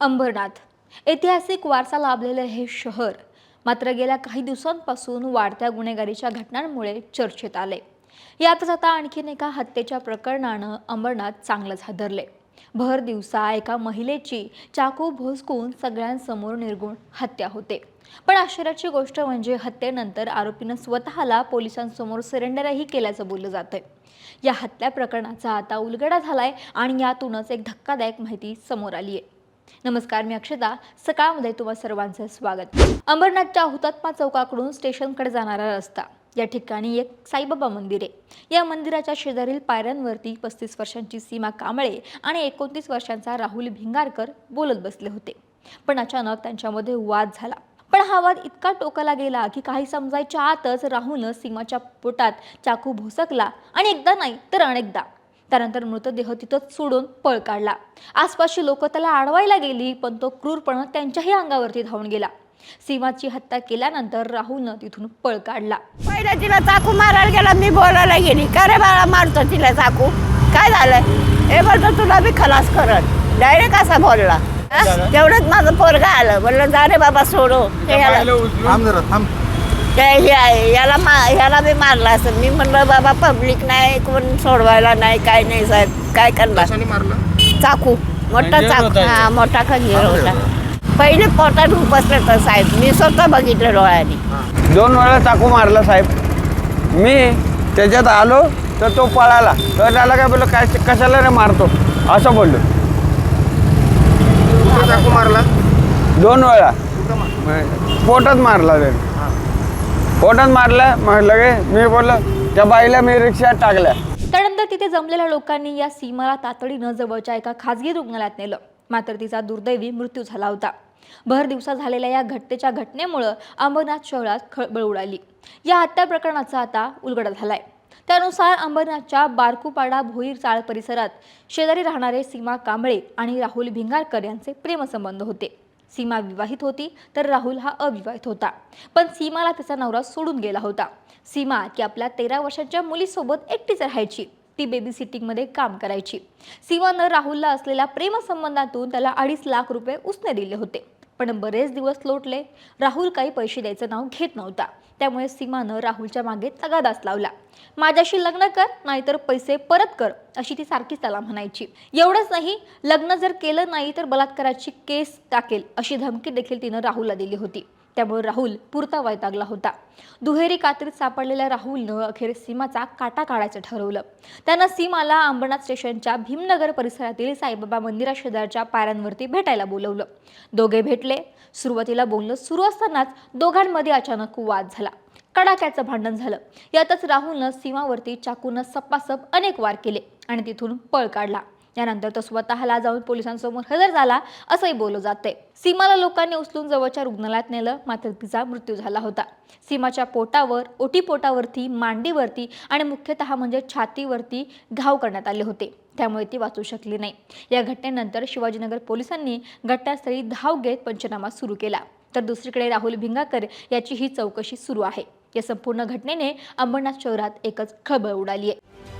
अंबरनाथ. ऐतिहासिक वारसा लाभलेलं हे शहर मात्र गेल्या काही दिवसांपासून वाढत्या गुन्हेगारीच्या घटनांमुळे चर्चेत आले. यातच आता आणखीन एका हत्येच्या प्रकरणानं अंबरनाथ चांगलंच हादरले भर दिवसा एका महिलेची चाकू भोसकून सगळ्यांसमोर निर्गुण हत्या होते. पण आश्चर्याची गोष्ट म्हणजे हत्येनंतर आरोपीनं स्वतःला पोलिसांसमोर सरेंडरही केल्याचं बोललं जातंय. या हत्या प्रकरणाचा आता उलगडा झालाय आणि यातूनच एक धक्कादायक माहिती समोर आली आहे नमस्कार मी अक्षता. सकाळमध्ये तुम्हा सर्वांचं स्वागत. अंबरनाथच्या हुतात्मा चौकाकडून स्टेशनकडे जाणारा रस्ता. या ठिकाणी एक साईबाबा मंदिर आहे. या मंदिराच्या शेजारील पायऱ्यांवरती पस्तीस वर्षांची सीमा कांबळे आणि एकोणतीस वर्षांचा राहुल भिंगारकर बोलत बसले होते. पण अचानक त्यांच्यामध्ये वाद झाला. पण हा वाद इतका टोकाला गेला की काही समजायच्या आतच राहुलनं सीमाच्या पोटात चाकू भोसकला आणि एकदा नाही तर अनेकदा त्यानंतर मृतदेह तिथंच सोडून पळ काढला. आसपासची लोक त्याला अडवायला गेली पण तो क्रूरपणे त्यांच्याही अंगावरती धावून गेला. सीमाची हत्या केल्यानंतर राहुलनं तिथून पळ काढला. पहिला तिला चाकू मारायला गेला मी बोलायला गेली. का रे बाळा मारतो तिला चाकू? काय झालं हे बोलतो तुला बी खलास करत डायरेक्ट असा बोलला. हा? तेवढंच माझं पोरगा आलं. म्हणलं जा रे बाबा सोडो. थांब जरा थांब. ते हे आहे, याला मा याला बी मारला असं. मी म्हणलं बाबा पब्लिक नाही कोण सोडवायला नाही काय नाही साहेब. काय करणार? कशाने मारलं? चाकू. मोठा खंजीर चाकू. होता हा. मोठा खंजीर खंजीर होता. पहिले पोटात उपसलं तर साहेब. मी स्वतः बघितलं डोळ्याने. दोन वेळा चाकू मारला साहेब. मी त्याच्यात आलो तर तो पळाला. तर त्याला काय बोललो काय कशाला रे मारतो? असं बोललो. कुठं चाकू मारला? दोन वेळा. कुठं मार पोटात मारला त्याने. पोटात मारला म्हटलं मी बोललो त्या बाईला मी रिक्षात टाकल्या त्यानंतर तिथे जमलेल्या लोकांनी या सीमाला तातडीनं जवळच्या एका खासगी रुग्णालयात नेलं. मात्र तिचा दुर्दैवी मृत्यू झाला होता. भर दिवसा झालेल्या या घटनेच्या घटनेमुळं अंबरनाथ शहरात खळबळ उडाली. या हत्या प्रकरणाचा आता उलगडा झालाय. त्यानुसार अंबरनाथच्या बारकुपाडा भोईर चाळ परिसरात शेजारी राहणारे सीमा कांबळे आणि राहुल भिंगारकर यांचे प्रेमसंबंध होते. सीमा विवाहित होती तर राहुल हा अविवाहित होता. पण सीमाला तिचा नवरा सोडून गेला होता. सीमा ती आपल्या तेरा वर्षांच्या मुलीसोबत एकटीच राहायची. ती बेबी सिटिंगमध्ये काम करायची. सीमानं राहुलला असलेल्या प्रेमसंबंधातून त्याला अडीच लाख रुपये उसने दिले होते. पण बरेच दिवस लोटले. राहुल काही पैसे द्यायचं नाव घेत नव्हता. त्यामुळे सीमानं राहुलच्या मागे तगादाच लावला. माझ्याशी लग्न कर नाहीतर पैसे परत कर अशी ती सारखीच त्याला म्हणायची. एवढंच नाही लग्न जर केलं नाही तर बलात्काराची केस टाकेल अशी धमकी देखील तिनं राहुलला दिली होती. त्यामुळे राहुल पुरता वैतागला होता. दुहेरी कात्रीत सापडलेल्या राहुलनं अखेर सीमाचा काटा काढायचं ठरवलं. त्यानं सीमाला अंबरनाथ स्टेशनच्या भीमनगर परिसरातील साईबाबा मंदिरा शेजारच्या पायऱ्यांवरती भेटायला बोलवलं. दोघे भेटले. सुरुवातीला बोलणं सुरू असतानाच दोघांमध्ये अचानक वाद झाला. कडाक्याचं भांडण झालं. यातच राहुलनं सीमावरती चाकूनं सप्पासप अनेक वार केले आणि तिथून पळ काढला. यानंतर तो स्वतःला जाऊन पोलिसांसमोर हजर झाला असंही बोललं जाते सीमाला लोकांनी उचलून जवळच्या रुग्णालयात नेलं मात्र तिचा मृत्यू झाला होता. सीमाच्या पोटावर ओटीपोटावरती मांडीवरती आणि मुख्यतः म्हणजे छातीवरती घाव करण्यात आले होते. त्यामुळे ती वाचू शकली नाही. या घटनेनंतर शिवाजीनगर पोलिसांनी घटनास्थळी धाव घेत पंचनामा सुरू केला. तर दुसरीकडे राहुल भिंगाकर याची ही चौकशी सुरू आहे. या संपूर्ण घटनेने अंबरनाथ शहरात एकच खळबळ उडाली आहे.